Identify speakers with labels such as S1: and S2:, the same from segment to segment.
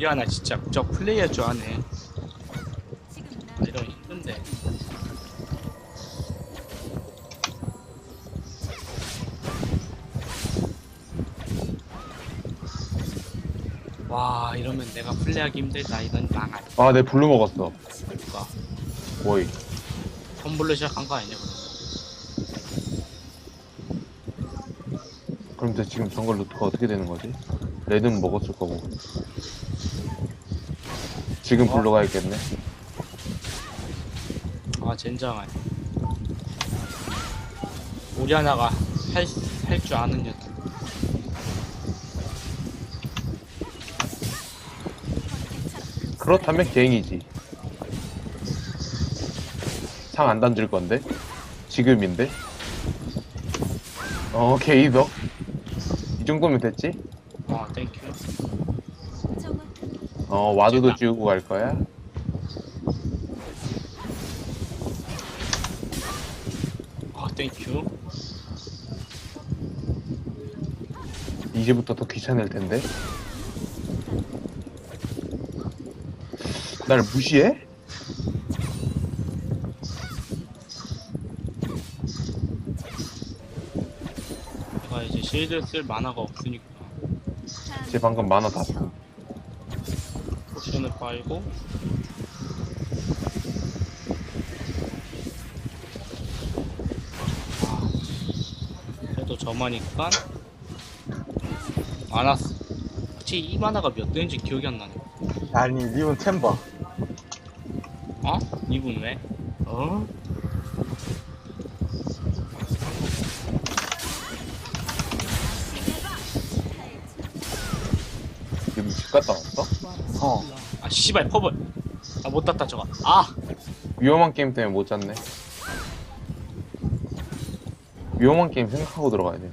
S1: 우리 하나 진짜.
S2: 지금 나
S1: 아, 이러면 힘든데. 와 이러면 내가 플레이하기 힘들다 이건 망할
S3: 아, 내 블루 먹었어.
S1: 거니까
S3: 거의.
S1: 선불로 시작한 거 아니냐 그러면
S3: 그럼 쟤 지금 정글 루트가 어떻게 되는 거지? 레드는 먹었을 거고. 지금
S1: 어?
S3: 블루가 있겠네.
S1: 아 젠장할 우리 하나가 할줄 아는 여자
S3: 그렇다면 개행이지. 상 안 던질 건데? 지금인데? 어, 게이더. 이 정도면 됐지?
S1: 어 땡큐
S2: 정확
S3: 어, 와드도. 지우고 갈 거야?
S1: 아 땡큐
S3: 이제부터 더 귀찮을 텐데. 날 무시해?
S1: 내가 이제 실드 쓸 만화가 없으니까
S3: 쟤 방금 만화 다 써.
S1: 아, 그래도 저마니까 많았어 혹시 이 만화가 몇 대인지 기억이 안 나네
S4: 아니 니은 템버
S1: 어? 이분 왜? 어?
S3: 지금 집 갔다 왔어?
S1: 어아 씨발 퍼블 아못 땄다 저거 아
S3: 위험한 게임 때문에 못 잤네. 위험한 게임 생각하고 들어가야 돼.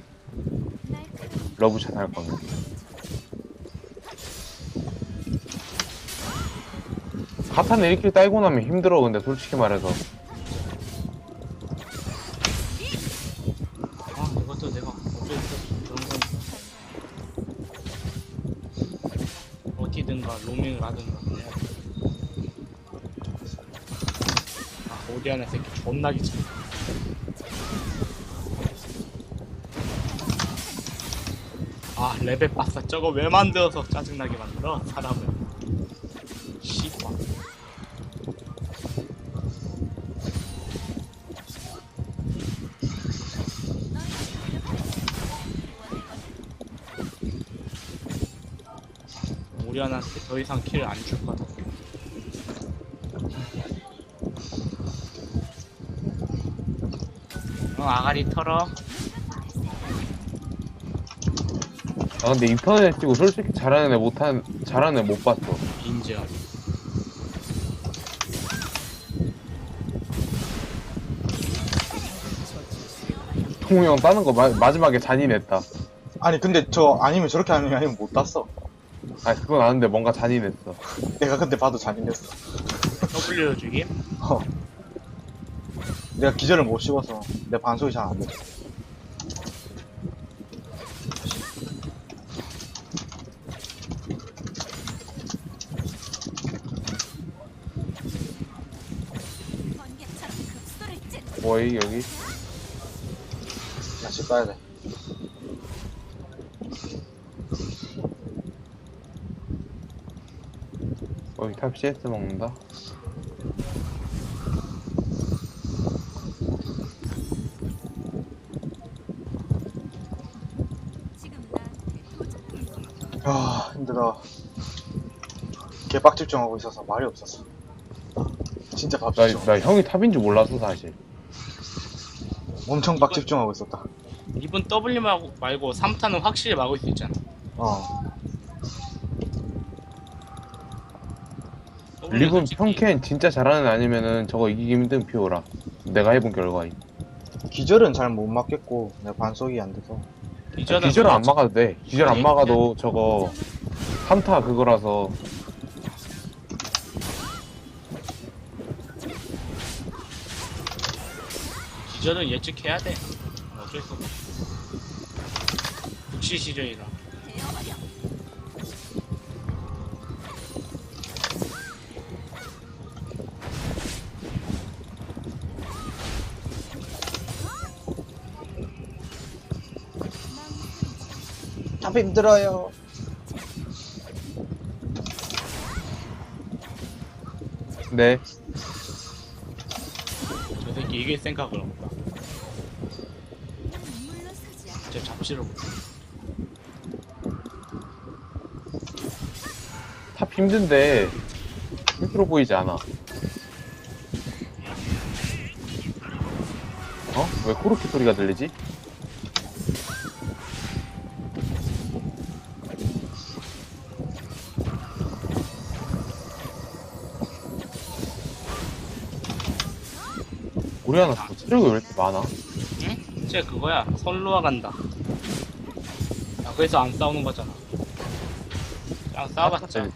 S3: 러브샷 할 거면. 카타는 1킬 따이고 나면 힘들어, 근데 솔직히 말해서.
S1: 존나 귀찮아. 아, 레벨 빠싸 저거 왜 만들어서 짜증나게 만들어? 사람을. 씨발. 오리아나한테 더 이상 킬안줄 거다. 아가리 털어.
S3: 아, 근데 인터넷 치고 솔직히 잘하는 애 못한, 잘하는 애 못 봤어.
S1: 인정.
S3: 통우 형 따는 거 마, 마지막에 잔인했다.
S4: 아니 근데 저 아니면 저렇게 하는 게 아니면 못 땄어
S3: 아, 그건 아는데 뭔가 잔인했어.
S4: 내가 근데 봐도 잔인했어
S1: W 주기?
S4: 어 내가 기절을 못 씹어서 내 반속이 잘 안 돼.
S3: 뭐이, 여기?
S4: 다시 까야 돼.
S3: 여기 탑 CS 먹는다.
S2: 지금 나한테 도전
S4: 아 힘들어. 개빡 집중 하고 있어서 말이 없었어. 진짜 밥
S3: 나,
S4: 집중.
S3: 나 형이 탑인 줄 몰랐어, 사실.
S4: 엄청 빡 집중 하고 있었다.
S1: 이분 W 말고, 말고 3타는 확실히 막을 수 있잖아.
S4: 어.
S1: W 솔직히
S3: 평캔 진짜 잘하는 애 아니면은 저거 이기기 힘든 피오라. 내가 해본 결과임.
S4: 기절은 잘 못 맞겠고 내 반속이 안 돼서.
S1: 기절은
S3: 기절 안. 막아도 돼. 기절 안 막아도 저거 3타 그거라서
S1: 기전은 예측해야 돼. 어쩔 수 없어. 국시 시전이라
S4: 답 힘들어요.
S3: 네.
S1: 저 새끼 이길 생각을 없다. 제 잡지를 못.
S3: 탑 힘든데 힘들어 보이지 않아. 어? 왜 코르키 소리가 들리지? 우리 하나 뭐 체력이 왜 이렇게 많아?
S1: 응? 쟤 그거야. 선로와 간다. 야, 그래서 안 싸우는 거잖아. 그냥 싸워봤자.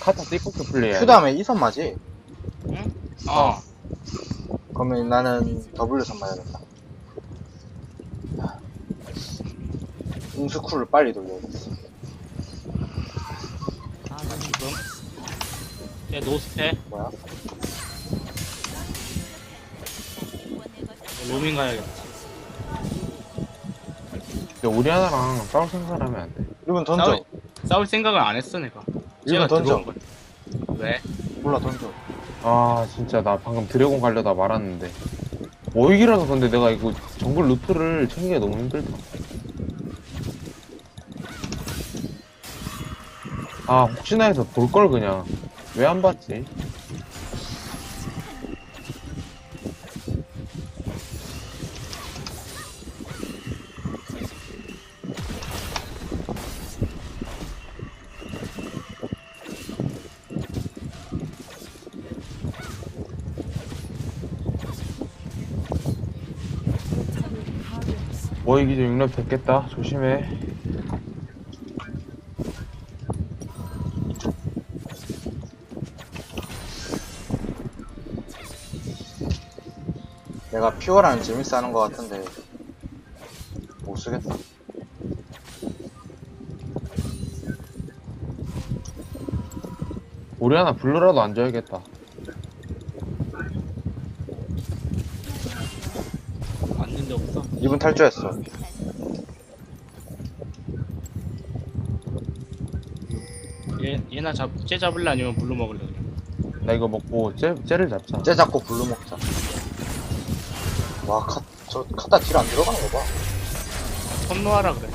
S3: 카타 띠껍게 플레이해.
S4: 큐 다음에 2선 맞이?
S1: 응? 어.
S4: 그러면 나는 W 선 맞아야겠다. 음수쿨을 빨리 돌려야겠어.
S1: 지금. 쟤 노스페.
S4: 뭐야?
S1: 로밍 가야겠다.
S3: 근데 우리 하나랑 싸울 생각을 하면 안 돼.
S4: 이분 던져.
S1: 싸울, 싸울 생각을 안 했어, 내가.
S4: 이건 던져.
S1: 들어온 거야. 왜?
S4: 몰라 던져.
S3: 아 진짜 나 방금 드래곤 가려다 말았는데 모이기라서 근데 내가 이거 정글 루트를 챙기기가 너무 힘들다 아 혹시나 해서 볼 걸 그냥 왜 안 봤지 모이기 좀 육렙 됐겠다. 조심해.
S4: 내가 퓨어라는 재밌어 하는 것 같은데 못 쓰겠다.
S3: 우리 하나 블루라도 앉아야겠다
S4: 탈주했어.
S1: 얘, 얘나 잡, 쟤 잡을래 아니면 블루 먹을래, 그냥.
S3: 나 이거 먹고 쟤, 쟤를 잡자
S4: 쟤 잡고 블루 먹자. 와, 카, 저, 카타 딜 안 들어가는 거 봐.
S1: 선로하라 그래.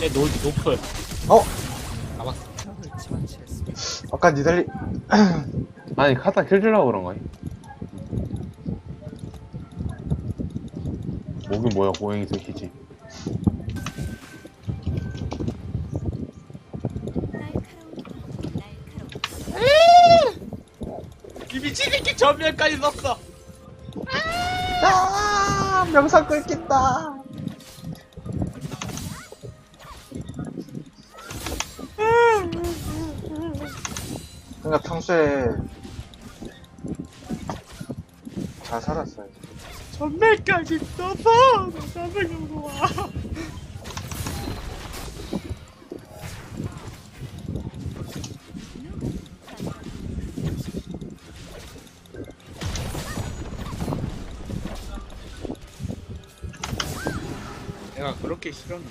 S1: 쟤 노, 노플.
S4: 어?
S1: 잡았어.
S4: 아까 니달리,
S3: 아니 카타 킬 주려고 그런 거야 목이 뭐야 고양이 새끼지
S1: 이 미친 새끼 전면까지 썼어.
S4: 아, 명상 끊겠다. 그러니까 평소에 잘 살았어요.
S1: 전면까지 써서 나 잡으려고 와. 내가 그렇게 싫었나?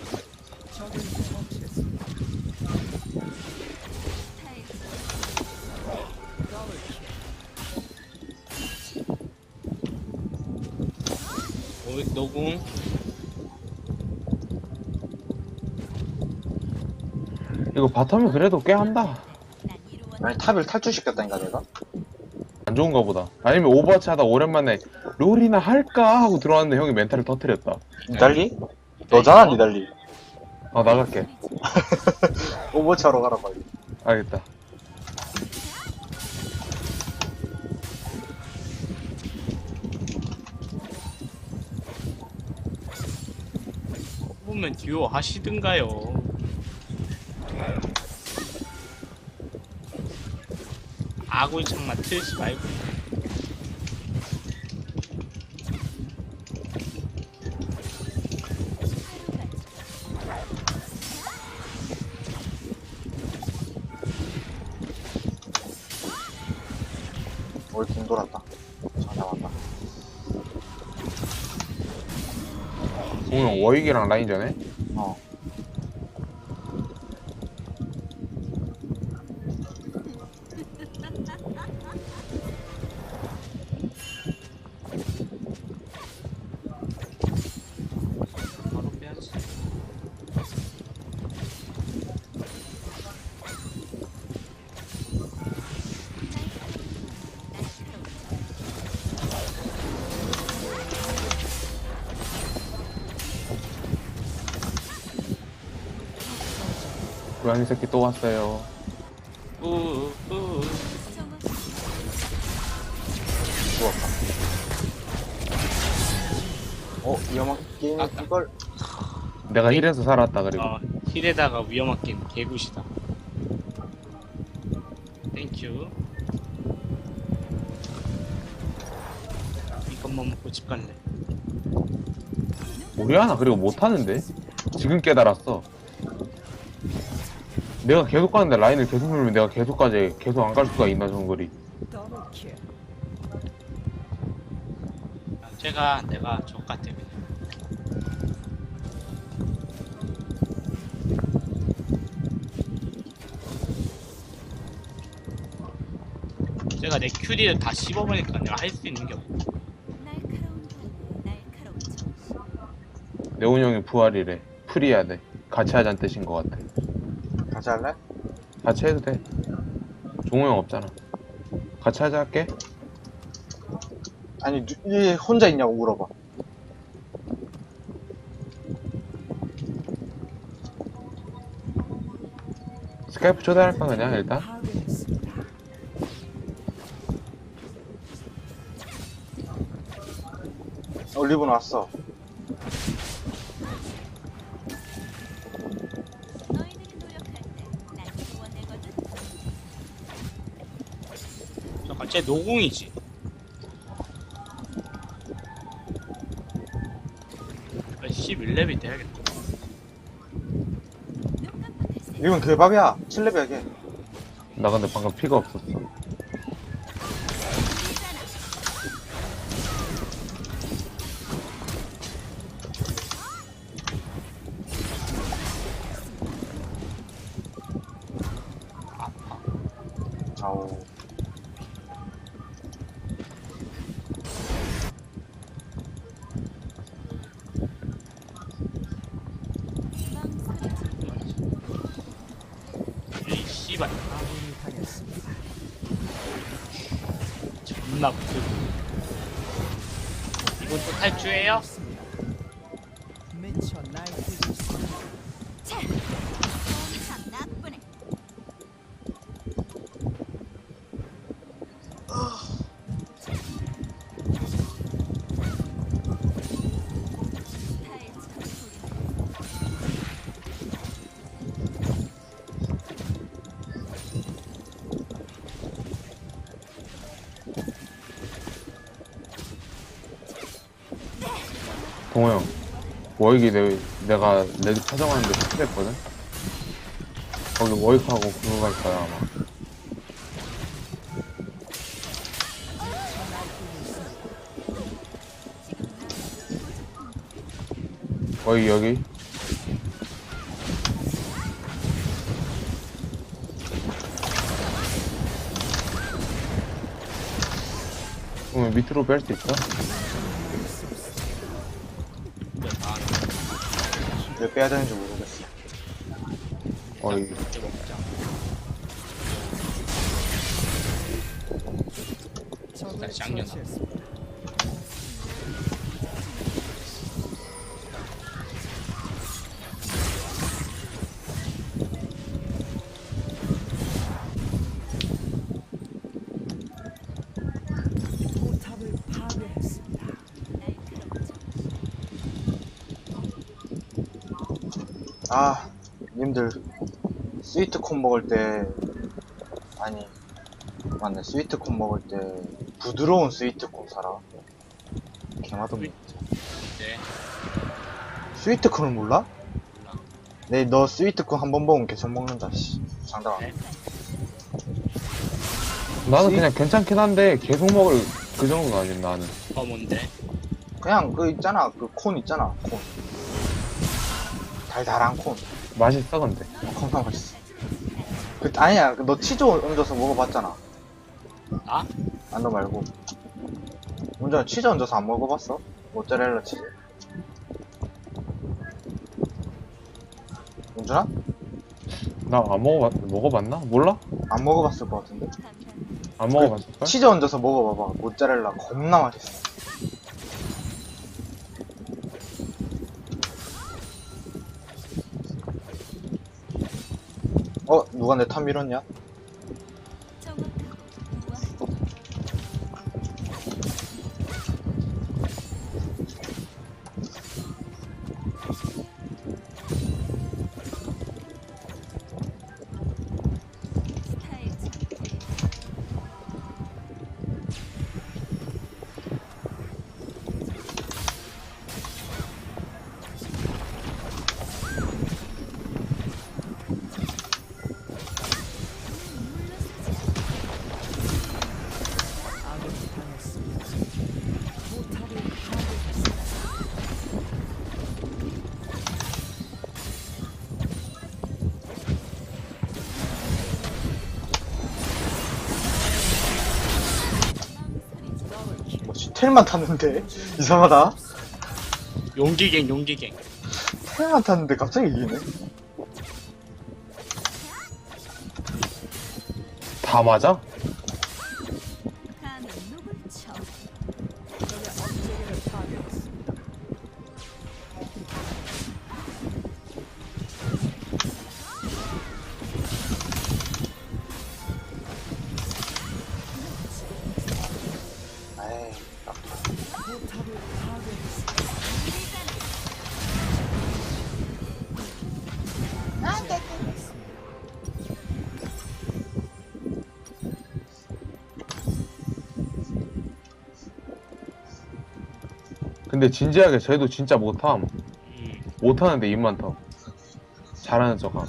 S1: 노궁
S3: 이거 바텀이 그래도 꽤 한다
S4: 아니, 탑을 탈주시켰다니까, 내가?
S3: 안 좋은가 보다. 아니면 오버워치 하다 오랜만에 롤이나 할까 하고 들어왔는데 형이 멘탈을 터뜨렸다.
S4: 니달리? 너잖아, 니달리.
S3: 아 나갈게.
S4: 오버워치 하러 가라, 빨리.
S3: 알겠다.
S1: 보면 듀오 하시든가요. 아군 창만 틀지 말고.
S3: 워익이랑 라인전에? 이 새끼 또 왔어요.
S1: 우우
S4: 죽었다. 어, 위험한 게임
S1: 아까.
S4: 이걸
S3: 내가 힐에서 살았다 그리고.
S1: 어, 힐에다가 위험한 게임 개굿이다. 땡큐. 이것만 먹고 집 갈래.
S3: 우리 하나 그리고 못 하는데? 지금 깨달았어. 내가 계속 가는데 라인을 계속 누르면 내가 계속 가지 계속 안 갈 수가 있나 정글이.
S1: 제가 내가 족같아 그냥. 제가 내 큐리를 다 씹어보니까 내가 할 수 있는 게 없고
S3: 네온 형이 부활이래. 프리해야 돼. 같이 하자는 뜻인 것 같아.
S4: 같이 할래?
S3: 같이 해도 돼. 종호 형 없잖아. 같이 하자 할게.
S4: 아니, 누- 얘 혼자 있냐고 물어봐.
S3: 스카이프 초대할까 그냥 일단?
S4: 올리브는 왔어.
S1: 쟤 노공이지 아, 11렙이 돼야겠다
S4: 이건 개밥이야. 7레벨 개.
S3: 나 근데 방금 피가 없었어.
S1: 존나 붙어 이건 또 탈주해요?
S2: 참
S3: 동호 형. 워익이 내, 내가 레드 찾아가는데失했거든? 거기 워익하고 그거 갈 거야 아마. 워익 여기. 그러면 밑으로 뺄 수 있어?
S4: 왜 빼야 되는지 모르겠어.
S3: 어이.
S1: 다시 양념
S4: 아, 님들 스위트콘 먹을 때 아니 맞네 스위트콘 먹을 때 부드러운 스위트콘 사라. 개맛없네.
S1: 네
S4: 스위트콘을 몰라?
S1: 몰라
S4: 네, 너 스위트콘 한 번 먹으면 계속 먹는다. 씨. 장담 안 해.
S3: 나는
S4: 스윗-
S3: 그냥 괜찮긴 한데 계속 먹을 그 정도는 아닌 나는.
S1: 어 뭔데?
S4: 그냥 그 있잖아, 그 콘 있잖아, 콘. 달달한 콘.
S3: 맛있어 근데
S4: 콩팥 맛있어. 그, 아니야, 너 치즈 얹어서 먹어봤잖아.
S1: 아?
S4: 아, 너 말고. 운전아 치즈 얹어서 안 먹어봤어? 모짜렐라 치즈. 운전아?
S3: 나 안 먹어봤 먹어봤나 몰라
S4: 안 먹어봤을 것 같은데?
S3: 안 먹어봤을까
S4: 치즈 얹어서 먹어봐봐. 모짜렐라 겁나 맛있어. 어? 누가 내 탑 밀었냐? 텔만 탔는데? 이상하다.
S1: 용기갱 용기갱
S4: 텔만 탔는데 갑자기 이기네.
S3: 다 맞아 근데 진지하게 쟤도 진짜 못함.
S1: 음.
S3: 못하는데 입만 터 잘하는 척함